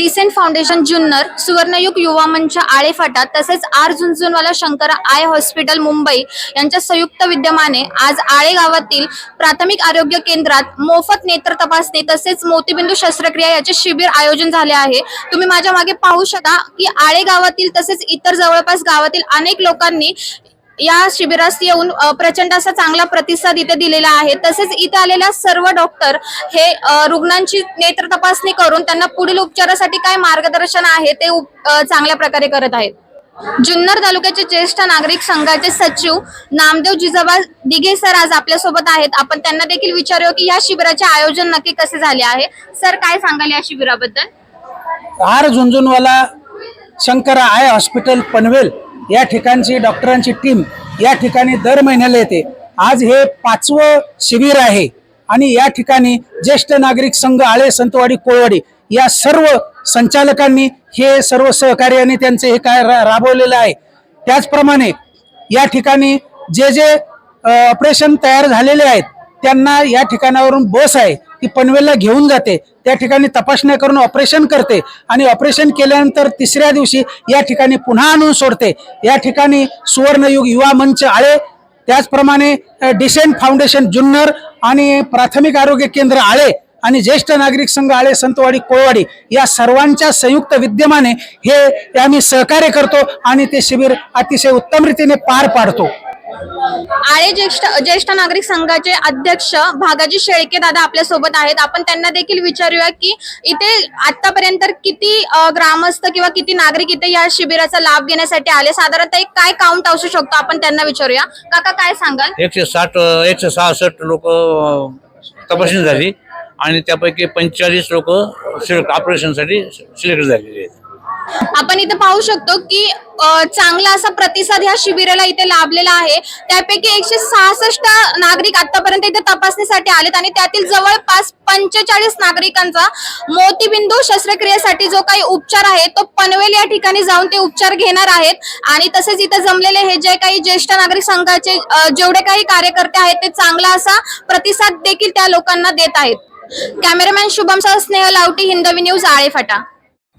Decent foundation Junnar सुवर्णयुग युवा मंच आळेफाटा तसेच R Jhunjhunwala Shankar eye hospital Mumbai यांच्या संयुक्त विद्यमाने आज आळे गावातील प्राथमिक आरोग्य केंद्रात मोफत नेत्र तपासणी तसेच मोतीबिंदू शस्त्रक्रिया याचे शिबिर आयोजन झाले आहे. तुम्ही माझ्या मागे पाहू शकता की आळे गावातील तसेच इतर जवळपास गावातील अनेक लोकांनी या शिबिरास येऊन प्रचंड असा चांगला प्रतिसाद इथे दिलेला आहे. तसेच इथे आलेल्या सर्व डॉक्टर हे रुग्णांची नेत्र तपासणी करून त्यांना पुढील उपचारासाठी काय मार्गदर्शन आहे ते उप- चांगल्या प्रकारे करत आहेत. जुन्नर तालुक्याचे ज्येष्ठ नागरिक संघाचे सचिव नामदेव जिजाबा दिघे सर आज आपल्यासोबत आहेत. आपण त्यांना देखील विचारूया की या शिबिराचे आयोजन नक्की कसे झाले आहे. सर काय सांगाल या शिबिराबद्दल? R Jhunjhunwala Shankara eye hospital Panvel या ठिकाणची डॉक्टरांची टीम या ठिकाणी दर महिन्याला येते. आज हे पाचवं शिबिर आहे आणि या ठिकाणी ज्येष्ठ नागरिक संघ आळे संतवाडी कोळवाडी या सर्व संचालकांनी हे सर्व सहकार्याने त्यांचे हे काय रा- राबवलेलं आहे. त्याचप्रमाणे या ठिकाणी जे जे ऑपरेशन तयार झालेले आहेत त्यांना या ठिकाणावरून बस आहे. ती पनवेलला घेऊन जाते. त्या ठिकाणी तपासण्या करून ऑपरेशन करते आणि ऑपरेशन केल्यानंतर तिसऱ्या दिवशी या ठिकाणी पुन्हा आणून सोडते. या ठिकाणी सुवर्णयुग युवा मंच आळे त्याचप्रमाणे डिसेंट फाउंडेशन जुन्नर आणि प्राथमिक आरोग्य केंद्र आळे आणि ज्येष्ठ नागरिक संघ आळे संतवाडी कोळवाडी या सर्वांच्या संयुक्त विद्यमाने हे आम्ही सहकार्य करतो आणि ते शिबिर अतिशय उत्तम रीतीने पार पाडतो. आळे ज्येष्ठ ज्येष्ठ नागरिक संघाचे अध्यक्ष भागाजी शेळके दादा आपल्यासोबत आहेत. आपण त्यांना देखील विचारूया की इथे आतापर्यंत किती ग्रामस्थ किंवा किती नागरिक इथे या शिबिराचा लाभ घेण्यासाठी आले? साधारणतः एक काय काउंट असू शकतो आपण त्यांना विचारूया? काका काय सांगाल? एकशे साठ एकशे सहासष्ट लोक तपासणी झाली आणि त्यापैकी पंचेचाळीस लोक सिलेक्ट ऑपरेशनसाठी सिलेक्ट झालेली आहेत. आपण इथे पाहू शकतो की चांगला असा प्रतिसाद ह्या शिबिराला इथे लाभलेला आहे. त्यापैकी एकशे सहासष्ट नागरिक आतापर्यंत इथे तपासणीसाठी आलेत आणि त्यातील जवळपास पंचेचाळीस नागरिकांचा मोतीबिंदू शस्त्रक्रियेसाठी जो काही उपचार आहे तो पनवेल या ठिकाणी जाऊन ते उपचार घेणार आहेत. आणि तसेच इथे जमलेले हे जे काही ज्येष्ठ नागरिक संघाचे जेवढे काही कार्यकर्ते आहेत ते चांगला असा प्रतिसाद देखील त्या लोकांना देत आहेत. कॅमेरामॅन शुभम सह स्नेह लावटी हिंदवी न्यूज आळेफाटा.